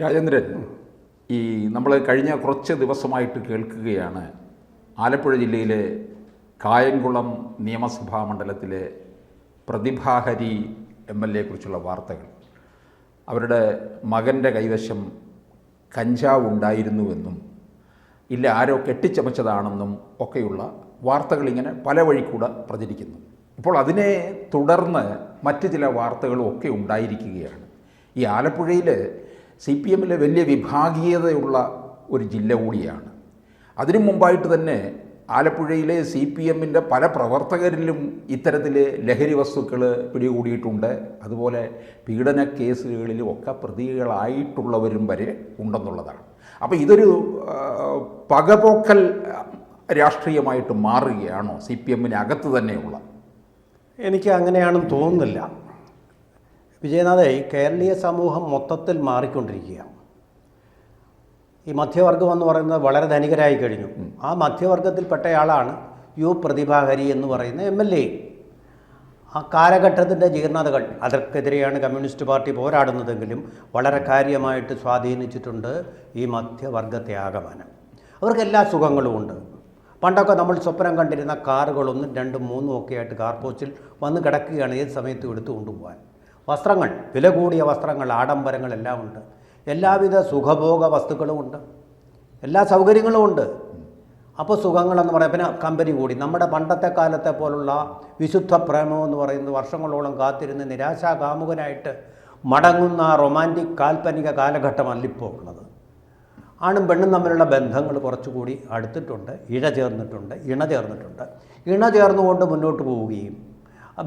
രാജേന്ദ്രൻ ഈ നമ്മൾ കഴിഞ്ഞ കുറച്ച് ദിവസമായിട്ട് കേൾക്കുകയാണ്. ആലപ്പുഴ ജില്ലയിലെ കായംകുളം നിയമസഭാ മണ്ഡലത്തിലെ പ്രതിഭാഹരി എം എൽ എ കുറിച്ചുള്ള വാർത്തകൾ. അവരുടെ മകന്റെ കൈവശം കഞ്ചാവ് ഉണ്ടായിരുന്നുവെന്നും ഇല്ല ആരോ കെട്ടിച്ചമച്ചതാണെന്നും ഒക്കെയുള്ള വാർത്തകൾ ഇങ്ങനെ പല വഴിക്കൂടെ പ്രചരിക്കുന്നു. ഇപ്പോൾ അതിനെ തുടർന്ന് മറ്റ് ചില വാർത്തകളും ഒക്കെ ഉണ്ടായിരിക്കുകയാണ്. ഈ ആലപ്പുഴയിൽ സി പി എമ്മിലെ വലിയ വിഭാഗീയതയുള്ള ഒരു ജില്ല കൂടിയാണ്. അതിനു മുമ്പായിട്ട് തന്നെ ആലപ്പുഴയിലെ സി പി എമ്മിന്റെ പല പ്രവർത്തകരിലും ഇത്തരത്തിൽ ലഹരി വസ്തുക്കൾ പിടികൂടിയിട്ടുണ്ട്. അതുപോലെ പീഡന കേസുകളിലും ഒക്കെ പ്രതികളായിട്ടുള്ളവരും വരെ ഉണ്ടെന്നുള്ളതാണ്. അപ്പോൾ ഇതൊരു പകപോക്കൽ രാഷ്ട്രീയമായിട്ട് മാറുകയാണോ സി പി എമ്മിനകത്ത് തന്നെയുള്ള? എനിക്ക് അങ്ങനെയാണെന്ന് തോന്നുന്നില്ല. വിജയനാഥേ കേരളീയ സമൂഹം മൊത്തത്തിൽ മാറിക്കൊണ്ടിരിക്കുകയാണ്. ഈ മധ്യവർഗം എന്ന് പറയുന്നത് വളരെ ധനികരായി കഴിഞ്ഞു. ആ മധ്യവർഗത്തിൽപ്പെട്ടയാളാണ് യു പ്രതിഭാഹരി എന്ന് പറയുന്ന എം എൽ എ. ആ കാലഘട്ടത്തിന്റെ ജീർണതകൾ അതർക്കെതിരെയാണ് കമ്മ്യൂണിസ്റ്റ് പാർട്ടി പോരാടുന്നതെങ്കിലും വളരെ കാര്യമായിട്ട് സ്വാധീനിച്ചിട്ടുണ്ട് ഈ മധ്യവർഗത്തെ ആകമാനം. അവർക്ക് എല്ലാ സുഖങ്ങളും ഉണ്ട്. പണ്ടൊക്കെ നമ്മൾ സ്വപ്നം കണ്ടിരുന്ന കാറുകളൊന്നും രണ്ടും മൂന്നും ഒക്കെ ആയിട്ട് കാർ പോസ്റ്റിൽ വന്ന് കിടക്കുകയാണ്. ഏത് സമയത്തും എടുത്തു കൊണ്ടുപോകാൻ. വസ്ത്രങ്ങൾ വില കൂടിയ വസ്ത്രങ്ങൾ ആഡംബരങ്ങളെല്ലാം ഉണ്ട്. എല്ലാവിധ സുഖഭോഗ വസ്തുക്കളും ഉണ്ട്. എല്ലാ സൗകര്യങ്ങളും ഉണ്ട്. അപ്പോൾ സുഖങ്ങളെന്ന് പറയാം. പിന്നെ കമ്പനി കൂടി. നമ്മുടെ പണ്ടത്തെ കാലത്തെ പോലുള്ള വിശുദ്ധ പ്രേമം എന്ന് പറയുന്നത് വർഷങ്ങളോളം കാത്തിരുന്ന് നിരാശാകാമുകനായിട്ട് മടങ്ങുന്ന റൊമാന്റിക് കാൽപ്പനിക കാലഘട്ടമല്ല ഇപ്പോൾ ഉള്ളത്. ആണും പെണ്ണും തമ്മിലുള്ള ബന്ധങ്ങൾ കുറച്ചുകൂടി അടുത്തിട്ടുണ്ട്. ഇഴ ചേർന്നിട്ടുണ്ട് ഇണ ചേർന്നിട്ടുണ്ട്. ഇണ ചേർന്നുകൊണ്ട് മുന്നോട്ട് പോവുകയും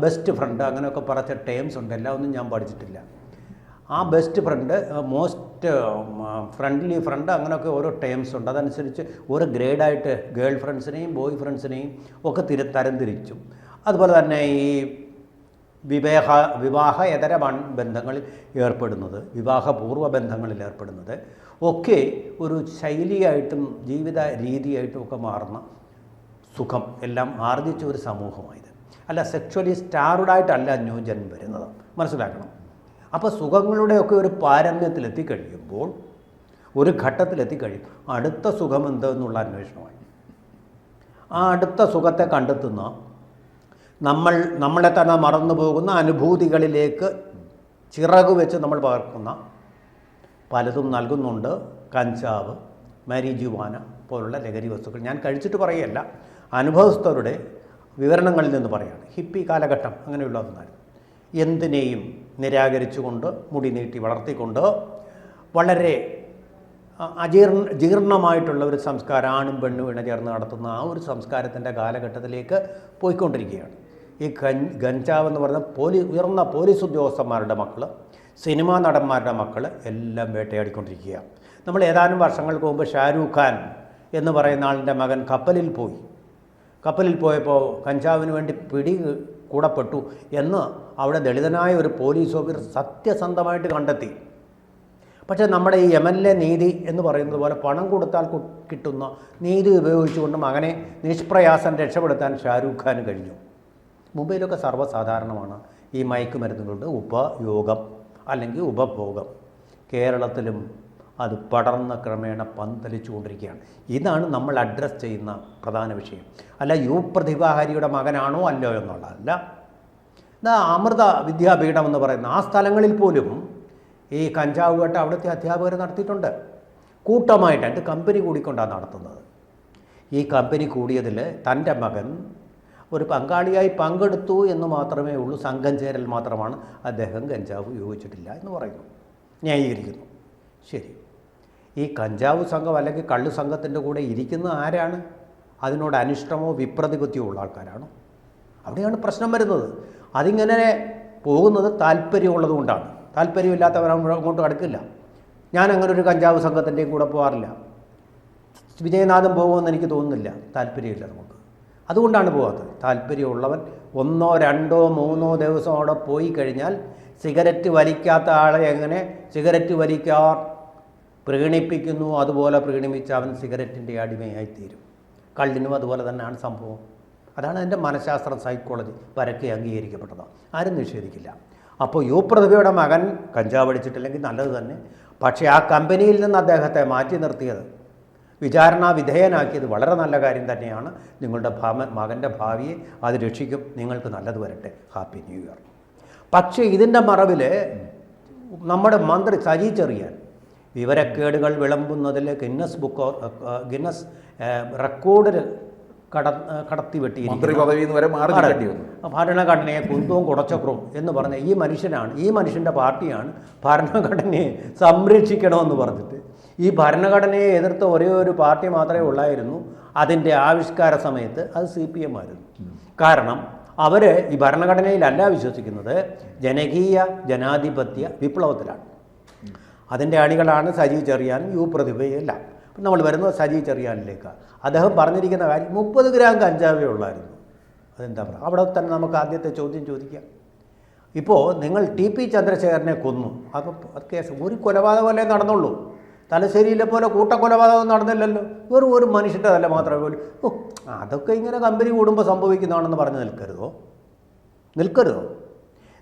ബെസ്റ്റ് ഫ്രണ്ട് അങ്ങനെയൊക്കെ പറഞ്ഞ ടേംസ് ഉണ്ട്. എല്ലാം ഒന്നും ഞാൻ പഠിച്ചിട്ടില്ല. ആ best friend most friendly friend അങ്ങനെയൊക്കെ ഓരോ ടേംസ് ഉണ്ട്. അതനുസരിച്ച് ഓരോ ഗ്രേഡായിട്ട് ഗേൾ ഫ്രണ്ട്സിനെയും ബോയ് ഫ്രണ്ട്സിനെയും ഒക്കെ തിരി തരംതിരിച്ചു അതുപോലെ തന്നെ ഈ വിവേഹ വിവാഹ ഇതര ബന്ധങ്ങളിൽ ഏർപ്പെടുന്നത് വിവാഹപൂർവ ബന്ധങ്ങളിൽ ഏർപ്പെടുന്നത് ഒക്കെ ഒരു ശൈലിയായിട്ടും ജീവിത രീതിയായിട്ടും ഒക്കെ മാറുന്ന സുഖം എല്ലാം ആർജിച്ച ഒരു സമൂഹമായത്. അല്ല സെക്ഷുവലി സ്റ്റാർഡായിട്ടല്ല ന്യൂജൻ വരുന്നത്. മനസ്സിലാക്കണം? അപ്പോൾ സുഖങ്ങളുടെയൊക്കെ ഒരു പാരമ്യത്തിലെത്തിക്കഴിയുമ്പോൾ ഒരു ഘട്ടത്തിലെത്തിക്കഴിയും അടുത്ത സുഖം എന്തെന്നുള്ള അന്വേഷണമായി. ആ അടുത്ത സുഖത്തെ കണ്ടെത്തുന്ന നമ്മൾ നമ്മളെ തന്നെ മറന്നു പോകുന്ന അനുഭൂതികളിലേക്ക് ചിറക് വെച്ച് നമ്മൾ പകർക്കുന്ന പലതും നൽകുന്നുണ്ട്. കഞ്ചാവ് മരിജുവാന പോലുള്ള ലഹരി വസ്തുക്കൾ. ഞാൻ കഴിച്ചിട്ട് പറയല്ല. അനുഭവസ്ഥരുടെ വിവരണങ്ങളിൽ നിന്ന് പറയുകയാണ്. ഹിപ്പി കാലഘട്ടം അങ്ങനെയുള്ളതെന്നായിരുന്നു എന്തിനേയും നിരാകരിച്ചുകൊണ്ട് മുടി നീട്ടി വളർത്തിക്കൊണ്ട് വളരെ അജീർണ ജീർണമായിട്ടുള്ള ഒരു സംസ്കാരം ആണും പെണ്ണും ഇണ ചേർന്ന് നടത്തുന്ന ആ ഒരു സംസ്കാരത്തിന്റെ കാലഘട്ടത്തിലേക്ക് പോയിക്കൊണ്ടിരിക്കുകയാണ്. ഈ ഗഞ്ചാവ് എന്ന് പറയുന്ന പോലീ ഉയർന്ന പോലീസ് ഉദ്യോഗസ്ഥന്മാരുടെ മക്കൾ സിനിമാ നടന്മാരുടെ മക്കൾ എല്ലാം വേട്ടയാടിക്കൊണ്ടിരിക്കുകയാണ്. നമ്മൾ ഏതാനും വർഷങ്ങൾക്ക് മുമ്പ് ഷാരൂഖ് ഖാൻ എന്ന് പറയുന്ന ആളിന്റെ മകൻ കപ്പലിൽ പോയി. കപ്പലിൽ പോയപ്പോൾ കഞ്ചാവിന് വേണ്ടി പിടി കൂടപ്പെട്ടു എന്ന് അവിടെ ദളിതനായ ഒരു പോലീസ് ഓഫീസർ സത്യസന്ധമായിട്ട് കണ്ടെത്തി. പക്ഷേ നമ്മുടെ ഈ എം എൽ എ നീതി എന്ന് പറയുന്നത് പോലെ പണം കൊടുത്താൽ കിട്ടുന്ന നീതി ഉപയോഗിച്ചുകൊണ്ട് മകനെ നിഷ്പ്രയാസം രക്ഷപ്പെടുത്താൻ ഷാരൂഖ് ഖാന് കഴിഞ്ഞു. മുംബൈയിലൊക്കെ സർവസാധാരണമാണ് ഈ മയക്കുമരുന്നുകളുടെ ഉപയോഗം അല്ലെങ്കിൽ ഉപഭോഗം. കേരളത്തിലും അത് പടർന്ന ക്രമേണ പന്തലിച്ചുകൊണ്ടിരിക്കുകയാണ്. ഇതാണ് നമ്മൾ അഡ്രസ്സ് ചെയ്യുന്ന പ്രധാന വിഷയം. അല്ല യു പ്രതിഭാഹരിയുടെ മകനാണോ അല്ലോ എന്നുള്ളതല്ല. അമൃത വിദ്യാപീഠം എന്ന് പറയുന്ന ആ സ്ഥലങ്ങളിൽ പോലും ഈ കഞ്ചാവ് കേട്ട അവിടുത്തെ അധ്യാപകർ നടത്തിയിട്ടുണ്ട്. കൂട്ടമായിട്ട് എന്റെ കമ്പനി കൂടിക്കൊണ്ടാണ് നടത്തുന്നത്. ഈ കമ്പനി കൂടിയതിൽ തന്റെ മകൻ ഒരു പങ്കാളിയായി പങ്കെടുത്തു എന്ന് മാത്രമേ ഉള്ളൂ. സംഘം ചേരൽ മാത്രമാണ്. അദ്ദേഹം കഞ്ചാവ് ഉപയോഗിച്ചിട്ടില്ല എന്ന് പറയുന്നു. ന്യായീകരിക്കുന്നു. ശരി. ഈ കഞ്ചാവ് സംഘം അല്ലെങ്കിൽ കള്ളു സംഘത്തിന്റെ കൂടെ ഇരിക്കുന്ന ആരാണ്? അതിനോട് അനിഷ്ടമോ വിപ്രതിപത്തിയോ ഉള്ള ആൾക്കാരാണോ? അവിടെയാണ് പ്രശ്നം വരുന്നത്. അതിങ്ങനെ പോകുന്നത് താല്പര്യമുള്ളത് കൊണ്ടാണ്. താല്പര്യമില്ലാത്തവർ അങ്ങോട്ട് അടുക്കില്ല. ഞാൻ അങ്ങനെ ഒരു കഞ്ചാവ് സംഘത്തിന്റെയും കൂടെ പോകാറില്ല. വിജയനാഥൻ പോകുമെന്ന് എനിക്ക് തോന്നുന്നില്ല. താല്പര്യമില്ല നമുക്ക്. അതുകൊണ്ടാണ് പോകാത്തത്. താല്പര്യമുള്ളവൻ ഒന്നോ രണ്ടോ മൂന്നോ ദിവസം അവിടെ പോയി കഴിഞ്ഞാൽ സിഗരറ്റ് വലിക്കാത്ത ആളെ എങ്ങനെ സിഗരറ്റ് വലിക്കാർ പ്രീണിപ്പിക്കുന്നു അതുപോലെ പ്രീണിപ്പിച്ച് അവൻ സിഗരറ്റിന്റെ അടിമയായിത്തീരും. കള്ളിനും അതുപോലെ തന്നെയാണ് സംഭവം. അതാണ് അതിന്റെ മനഃശാസ്ത്രം സൈക്കോളജി പരക്കെ അംഗീകരിക്കപ്പെട്ടത്. ആരും നിഷേധിക്കില്ല. അപ്പോൾ യു പ്രതിഭയുടെ മകൻ കഞ്ചാവ് അടിച്ചിട്ടില്ലെങ്കിൽ നല്ലത് തന്നെ. പക്ഷേ ആ കമ്പനിയിൽ നിന്ന് അദ്ദേഹത്തെ മാറ്റി നിർത്തിയത് വിചാരണ വിധേയനാക്കിയത് വളരെ നല്ല കാര്യം തന്നെയാണ്. നിങ്ങളുടെ ഭാമ മകന്റെ ഭാവിയെ അത് രക്ഷിക്കും. നിങ്ങൾക്ക് നല്ലത് വരട്ടെ. Happy new year. പക്ഷേ ഇതിന്റെ മറവിൽ നമ്മുടെ മന്ത്രി സജി ചെറിയാൻ വിവരക്കേടുകൾ വിളമ്പുന്നതിൽ ഗിന്നസ് ബുക്ക് ഗിന്നസ് റെക്കോർഡ് കട കടത്തി വെട്ടിയിരിക്കുന്നു മന്ത്രി പദവിയിൽ വരെ മാറി വന്നു. ഭരണഘടനയെ കുന്തവും കുടച്ചക്രവും എന്ന് പറഞ്ഞ ഈ മനുഷ്യനാണ് ഈ മനുഷ്യന്റെ പാർട്ടിയാണ് ഭരണഘടനയെ സംരക്ഷിക്കണമെന്ന് പറഞ്ഞിട്ട്. ഈ ഭരണഘടനയെ എതിർത്ത ഒരേ ഒരു പാർട്ടി മാത്രമേ ഉള്ളായിരുന്നു. അതിന്റെ ആവിഷ്കാര സമയത്ത് അത് സി പി എം ആയിരുന്നു. കാരണം അവർ ഈ ഭരണഘടനയിലല്ല വിശ്വസിക്കുന്നത്. ജനകീയ ജനാധിപത്യ വിപ്ലവത്തിലാണ്. അതിന്റെ അണികളാണ് സജീവ് ചെറിയാനും യു പ്രതിഭയെല്ലാം. അപ്പം നമ്മൾ വരുന്നത് സജീവ് ചെറിയാനിലേക്ക്. അദ്ദേഹം പറഞ്ഞിരിക്കുന്ന കാര്യം മുപ്പത് ഗ്രാം കഞ്ചാവേ ഉള്ളായിരുന്നു. അതെന്താ പറയുക അവിടെ തന്നെ നമുക്ക് ആദ്യത്തെ ചോദ്യം ചോദിക്കാം. ഇപ്പോൾ നിങ്ങൾ ടി പി ചന്ദ്രശേഖരനെ കൊന്നു. അപ്പോൾ കേസ് ഒരു കൊലപാതകമല്ലേ നടന്നുള്ളൂ? തലശ്ശേരിയിലെ പോലെ കൂട്ടക്കൊലപാതകം നടന്നില്ലല്ലോ. വെറും ഒരു മനുഷ്യന്റെ തല മാത്രമേ പോലും ഓ അതൊക്കെ ഇങ്ങനെ കമ്പനി കൂടുമ്പോൾ സംഭവിക്കുന്നതാണെന്ന് പറഞ്ഞ് നിൽക്കരുതോ? നിൽക്കരുതോ?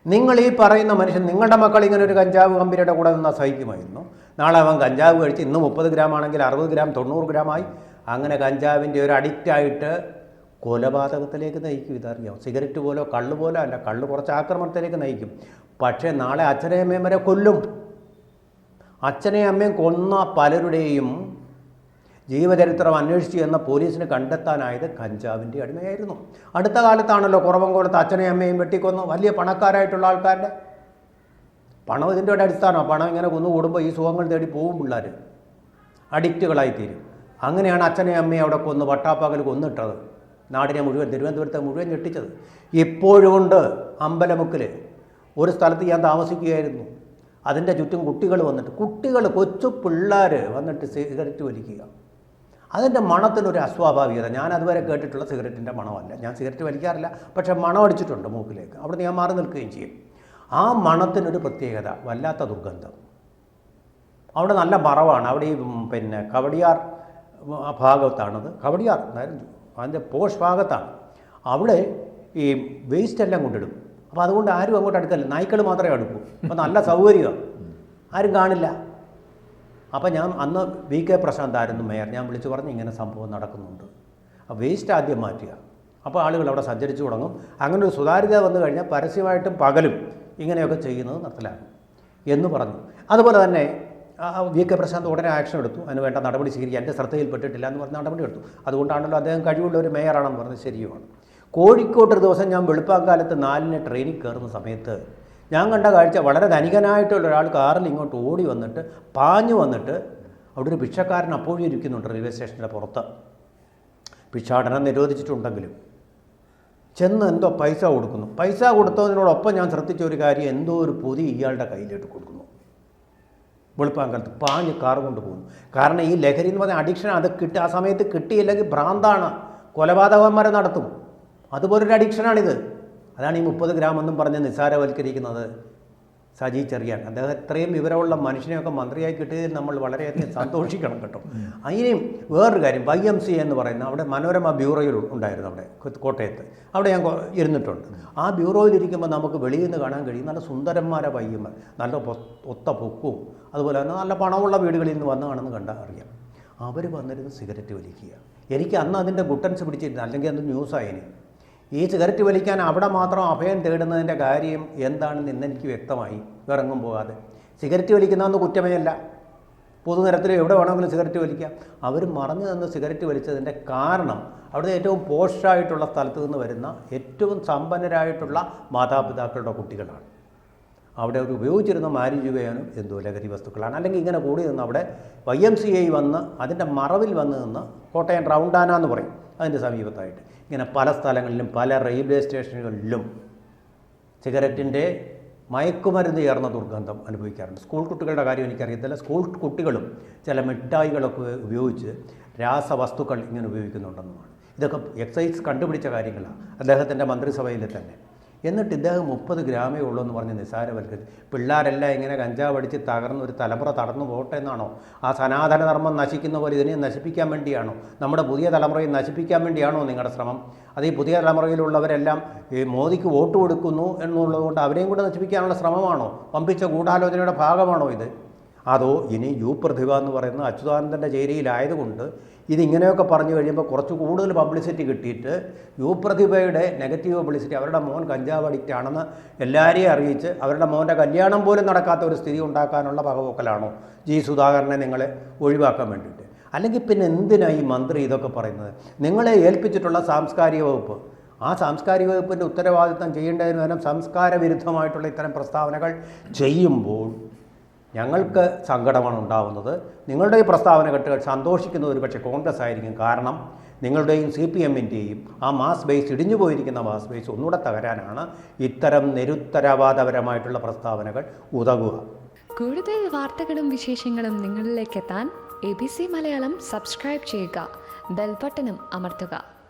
നിങ്ങൾ ഈ പറയുന്ന മനുഷ്യൻ നിങ്ങളുടെ മക്കൾ ഇങ്ങനെ ഒരു കഞ്ചാവ് കമ്പനിയുടെ കൂടെ നിന്നാൽ സഹിക്കുമായിരുന്നു. നാളെ അവൻ കഞ്ചാവ് കഴിച്ച് ഇന്ന് മുപ്പത് ഗ്രാം ആണെങ്കിൽ അറുപത് ഗ്രാം തൊണ്ണൂറ് ഗ്രാമായി അങ്ങനെ കഞ്ചാവിന്റെ ഒരു അഡിക്റ്റായിട്ട് കൊലപാതകത്തിലേക്ക് നയിക്കും. ഇതറിയാം സിഗരറ്റ് പോലോ കള്ള് പോലോ അല്ല കള്ള് കുറച്ച് ആക്രമണത്തിലേക്ക് നയിക്കും. പക്ഷേ നാളെ അച്ഛനെയും അമ്മയും വരെ കൊല്ലും. അച്ഛനെയും അമ്മയും കൊന്ന പലരുടെയും ജീവചരിത്രം അന്വേഷിച്ചു എന്ന പോലീസിന് കണ്ടെത്താനായത് കഞ്ചാവിന്റെ അടിമയായിരുന്നു. അടുത്ത കാലത്താണല്ലോ കുറവംകോലത്ത് അച്ഛനെയും അമ്മയും വെട്ടിക്കൊന്നു. വലിയ പണക്കാരായിട്ടുള്ള ആൾക്കാരുടെ പണം ഇതിന്റെ ഒരു അടിസ്ഥാനമാണ്. പണം ഇങ്ങനെ കുന്നുകൂടുമ്പോൾ ഈ സുഖങ്ങൾ തേടി പോകും പിള്ളേർ. അഡിക്റ്റുകളായി തീരും. അങ്ങനെയാണ് അച്ഛനെയും അമ്മയും അവിടെ കൊന്ന് വട്ടാപ്പകൽ കൊന്നിട്ടത്. നാടിനെ മുഴുവൻ തിരുവനന്തപുരത്തെ മുഴുവൻ ഞെട്ടിച്ചത്. ഇപ്പോഴുമുണ്ട് അമ്പലമുക്കിൽ ഒരു സ്ഥലത്ത് ഞാൻ താമസിക്കുകയായിരുന്നു. അതിന്റെ ചുറ്റും കുട്ടികൾ വന്നിട്ട് കുട്ടികൾ കൊച്ചു പിള്ളേർ വന്നിട്ട് സിഗരറ്റ് വലിക്കുക. അതിന്റെ മണത്തിനൊരു അസ്വാഭാവികത. ഞാൻ അതുവരെ കേട്ടിട്ടുള്ള സിഗരറ്റിന്റെ മണമല്ല. ഞാൻ സിഗരറ്റ് വലിക്കാറില്ല. പക്ഷേ മണം അടിച്ചിട്ടുണ്ട് മൂക്കിലേക്ക്. അവിടെ ഞാൻ മാറി നിൽക്കുകയും ചെയ്യും. ആ മണത്തിനൊരു പ്രത്യേകത വല്ലാത്ത ദുർഗന്ധം. അവിടെ നല്ല മറവാണ്. അവിടെ ഈ പിന്നെ കവടിയാർ ഭാഗത്താണത്. കവടിയാർ അതിന്റെ പോഷ് ഭാഗത്താണ്. അവിടെ ഈ വേസ്റ്റ് എല്ലാം കൊണ്ടിടും. അപ്പോൾ അതുകൊണ്ട് ആരും അങ്ങോട്ട് അടുക്കല്ല നായ്ക്കൾ മാത്രമേ അടുക്കൂ. അപ്പോൾ നല്ല സൗകര്യമാണ്. ആരും കാണില്ല. അപ്പോൾ ഞാൻ അന്ന് വി കെ പ്രശാന്ത് ആയിരുന്നു മേയർ. ഞാൻ വിളിച്ചു പറഞ്ഞു ഇങ്ങനെ സംഭവം നടക്കുന്നുണ്ട്. വേസ്റ്റ് ആദ്യം മാറ്റുക. അപ്പോൾ ആളുകൾ അവിടെ സഞ്ചരിച്ചു തുടങ്ങും. അങ്ങനെ ഒരു സുതാര്യത വന്നു കഴിഞ്ഞാൽ പരസ്യമായിട്ടും പകലും ഇങ്ങനെയൊക്കെ ചെയ്യുന്നത് നിർത്തലാകും എന്ന് പറഞ്ഞു. അതുപോലെ തന്നെ വി കെ പ്രശാന്ത് ഉടനെ ആക്ഷൻ എടുത്തു. അതിന് വേണ്ട നടപടി സ്വീകരിക്കുക എന്റെ ശ്രദ്ധയിൽപ്പെട്ടിട്ടില്ല എന്ന് പറഞ്ഞ് നടപടി എടുത്തു. അതുകൊണ്ടാണല്ലോ അദ്ദേഹം കഴിവുള്ള ഒരു മേയറാണെന്ന് പറഞ്ഞത് ശരിയുമാണ്. കോഴിക്കോട്ട് ഒരു ദിവസം ഞാൻ വെളുപ്പാങ്കാലത്ത് നാലിന് ട്രെയിനിൽ കയറുന്ന സമയത്ത് ഞാൻ കണ്ട കാഴ്ച വളരെ ധനികനായിട്ടുള്ള ഒരാൾ കാറിൽ ഇങ്ങോട്ട് ഓടി വന്നിട്ട് പാഞ്ഞു വന്നിട്ട് അവിടെ ഒരു ഭിക്ഷക്കാരൻ അപ്പോഴും ഇരിക്കുന്നുണ്ട് റെയിൽവേ സ്റ്റേഷന്റെ പുറത്ത്. ഭിക്ഷാടനം നിരോധിച്ചിട്ടുണ്ടെങ്കിലും. ചെന്ന് എന്തോ പൈസ കൊടുക്കുന്നു. പൈസ കൊടുത്തതിനോടൊപ്പം ഞാൻ ശ്രദ്ധിച്ച ഒരു കാര്യം എന്തോ ഒരു പൊതി ഇയാളുടെ കയ്യിലിട്ട് കൊടുക്കുന്നു. വെളുപ്പാങ്കാലത്ത് പാഞ്ഞ് കാർ കൊണ്ടുപോകുന്നു കാരണം ഈ ലഹരി എന്ന് പറഞ്ഞ അഡിക്ഷൻ അത് കിട്ടി ആ സമയത്ത് കിട്ടിയില്ലെങ്കിൽ ഭ്രാന്താണ്. കൊലപാതകന്മാരെ നടത്തും. അതുപോലൊരു അഡിക്ഷനാണിത്. അതാണ് ഈ മുപ്പത് ഗ്രാം എന്നും പറഞ്ഞ് നിസ്സാരവൽക്കരിക്കുന്നത് സജി ചെറിയാൻ. അദ്ദേഹം ഇത്രയും വിവരമുള്ള മനുഷ്യനെയൊക്കെ മന്ത്രിയായി കിട്ടിയതിൽ നമ്മൾ വളരെയധികം സന്തോഷിക്കണം കേട്ടോ. അതിനെയും വേറൊരു കാര്യം വൈ എം സി എന്ന് പറയുന്ന അവിടെ മനോരമ ബ്യൂറോയിൽ ഉണ്ടായിരുന്നു അവിടെ കോട്ടയത്ത്. അവിടെ ഞാൻ ഇരുന്നിട്ടുണ്ട്. ആ ബ്യൂറോയിൽ ഇരിക്കുമ്പോൾ നമുക്ക് വെളിയിൽ നിന്ന് കാണാൻ കഴിയും. നല്ല സുന്ദരന്മാരെ പയ്യന്മാർ നല്ല ഒത്ത പൊക്കും. അതുപോലെ തന്നെ നല്ല പണമുള്ള വീടുകളിൽ നിന്ന് വന്നതാണെന്ന് കണ്ടാൽ അറിയാം. അവർ വന്നിരുന്ന് സിഗരറ്റ് വലിക്കുക. എനിക്ക് അന്ന് അതിന്റെ ഗുട്ടൻസ് പിടിച്ചിരുന്നു. അല്ലെങ്കിൽ അത് ന്യൂസായതിന് ഈ സിഗരറ്റ് വലിക്കാൻ അവിടെ മാത്രം അഭയം തേടുന്നതിന്റെ കാര്യം എന്താണെന്ന് ഇന്ന് എനിക്ക് വ്യക്തമായി ഇറങ്ങും പോകാതെ. സിഗരറ്റ് വലിക്കുന്നതെന്ന് കുറ്റമേ അല്ല പൊതുനിരത്തിൽ എവിടെ വേണമെങ്കിലും സിഗരറ്റ് വലിക്കാം. അവർ മറഞ്ഞു നിന്ന് സിഗരറ്റ് വലിച്ചതിന്റെ കാരണം അവിടുത്തെ ഏറ്റവും പോഷായിട്ടുള്ള സ്ഥലത്ത് നിന്ന് വരുന്ന ഏറ്റവും സമ്പന്നരായിട്ടുള്ള മാതാപിതാക്കളുടെ കുട്ടികളാണ്. അവിടെ അവർ ഉപയോഗിച്ചിരുന്ന മാരിജുവയാനും എന്തോ ലഹരി വസ്തുക്കളാണ്. അല്ലെങ്കിൽ ഇങ്ങനെ കൂടി നിന്ന് അവിടെ വൈ എം സി ഐ വന്ന് അതിന്റെ മറവിൽ വന്ന് നിന്ന് കോട്ടയം റൗണ്ടാന എന്ന് പറയും. അതിന്റെ സമീപത്തായിട്ട്. ഇങ്ങനെ പല സ്ഥലങ്ങളിലും പല റെയിൽവേ സ്റ്റേഷനുകളിലും സിഗരറ്റിന്റെ മയക്കുമരുന്ന് ചേർന്ന ദുർഗന്ധം അനുഭവിക്കാറുണ്ട്. സ്കൂൾ കുട്ടികളുടെ കാര്യം എനിക്കറിയത്തില്ല. സ്കൂൾ കുട്ടികളും ചില മിഠായികളൊക്കെ ഉപയോഗിച്ച് രാസവസ്തുക്കൾ ഇങ്ങനെ ഉപയോഗിക്കുന്നുണ്ടെന്നുമാണ്. ഇതൊക്കെ എക്സൈസ് കണ്ടുപിടിച്ച കാര്യങ്ങളാണ്. അദ്ദേഹത്തിന്റെ മന്ത്രിസഭയിൽ തന്നെ. എന്നിട്ട് ഇദ്ദേഹം മുപ്പത് ഗ്രാമേ ഉള്ളൂ എന്ന് പറഞ്ഞ് നിസ്സാരവൽക്കരിച്ച്. പിള്ളേരെല്ലാം ഇങ്ങനെ കഞ്ചാവ് അടിച്ച് തകർന്ന് ഒരു തലമുറ തടന്നു പോകട്ടെ എന്നാണോ? ആ സനാതന ധർമ്മം നശിക്കുന്ന പോലെ ഇതിനെ നശിപ്പിക്കാൻ വേണ്ടിയാണോ? നമ്മുടെ പുതിയ തലമുറയെ നശിപ്പിക്കാൻ വേണ്ടിയാണോ നിങ്ങളുടെ ശ്രമം? അത് ഈ പുതിയ തലമുറയിലുള്ളവരെല്ലാം ഈ മോദിക്ക് വോട്ട് കൊടുക്കുന്നു എന്നുള്ളതുകൊണ്ട് അവരെയും കൂടെ നശിപ്പിക്കാനുള്ള ശ്രമമാണോ? പമ്പിച്ച ഗൂഢാലോചനയുടെ ഭാഗമാണോ ഇത്? അതോ ഇനി യു പ്രതിഭ എന്ന് പറയുന്ന അച്യുതാനന്ദന്റെ ചേരിയിലായതുകൊണ്ട് ഇതിങ്ങനെയൊക്കെ പറഞ്ഞു കഴിയുമ്പോൾ കുറച്ച് കൂടുതൽ പബ്ലിസിറ്റി കിട്ടിയിട്ട് യു പ്രതിഭയുടെ നെഗറ്റീവ് പബ്ലിസിറ്റി അവരുടെ മോൻ കഞ്ചാവ് അഡിക്റ്റ് ആണെന്ന് എല്ലാവരെയും അറിയിച്ച് അവരുടെ മോന്റെ കല്യാണം പോലും നടക്കാത്ത ഒരു സ്ഥിതി ഉണ്ടാക്കാനുള്ള പകവോക്കലാണോ ജി സുധാകരനെ നിങ്ങളെ ഒഴിവാക്കാൻ വേണ്ടിയിട്ട്? അല്ലെങ്കിൽ പിന്നെ എന്തിനാണ് ഈ മന്ത്രി ഇതൊക്കെ പറയുന്നത്? നിങ്ങളെ ഏൽപ്പിച്ചിട്ടുള്ള സാംസ്കാരിക വകുപ്പ്. ആ സാംസ്കാരിക വകുപ്പിന്റെ ഉത്തരവാദിത്തം ചെയ്യേണ്ടതിന് സംസ്കാര വിരുദ്ധമായിട്ടുള്ള ഇത്തരം പ്രസ്താവനകൾ ചെയ്യുമ്പോൾ ഞങ്ങൾക്ക് സങ്കടമാണ് ഉണ്ടാവുന്നത്. നിങ്ങളുടെ ഈ പ്രസ്താവന കെട്ടുകൾ സന്തോഷിക്കുന്നത് ഒരു പക്ഷേ കോൺഗ്രസ് ആയിരിക്കും. കാരണം നിങ്ങളുടെയും സി പി എമ്മിന്റെയും ആ മാസ് ബേസ് ഇടിഞ്ഞു പോയിരിക്കുന്ന മാസ് ബേസ് ഒന്നുകൂടെ തകരാനാണ് ഇത്തരം നിരുത്തരവാദപരമായിട്ടുള്ള പ്രസ്താവനകൾ ഉതകുക. കൂടുതൽ വാർത്തകളും വിശേഷങ്ങളും നിങ്ങളിലേക്ക് എത്താൻ A B C Malayalam subscribe ചെയ്യുക. ബെൽബട്ടനും അമർത്തുക.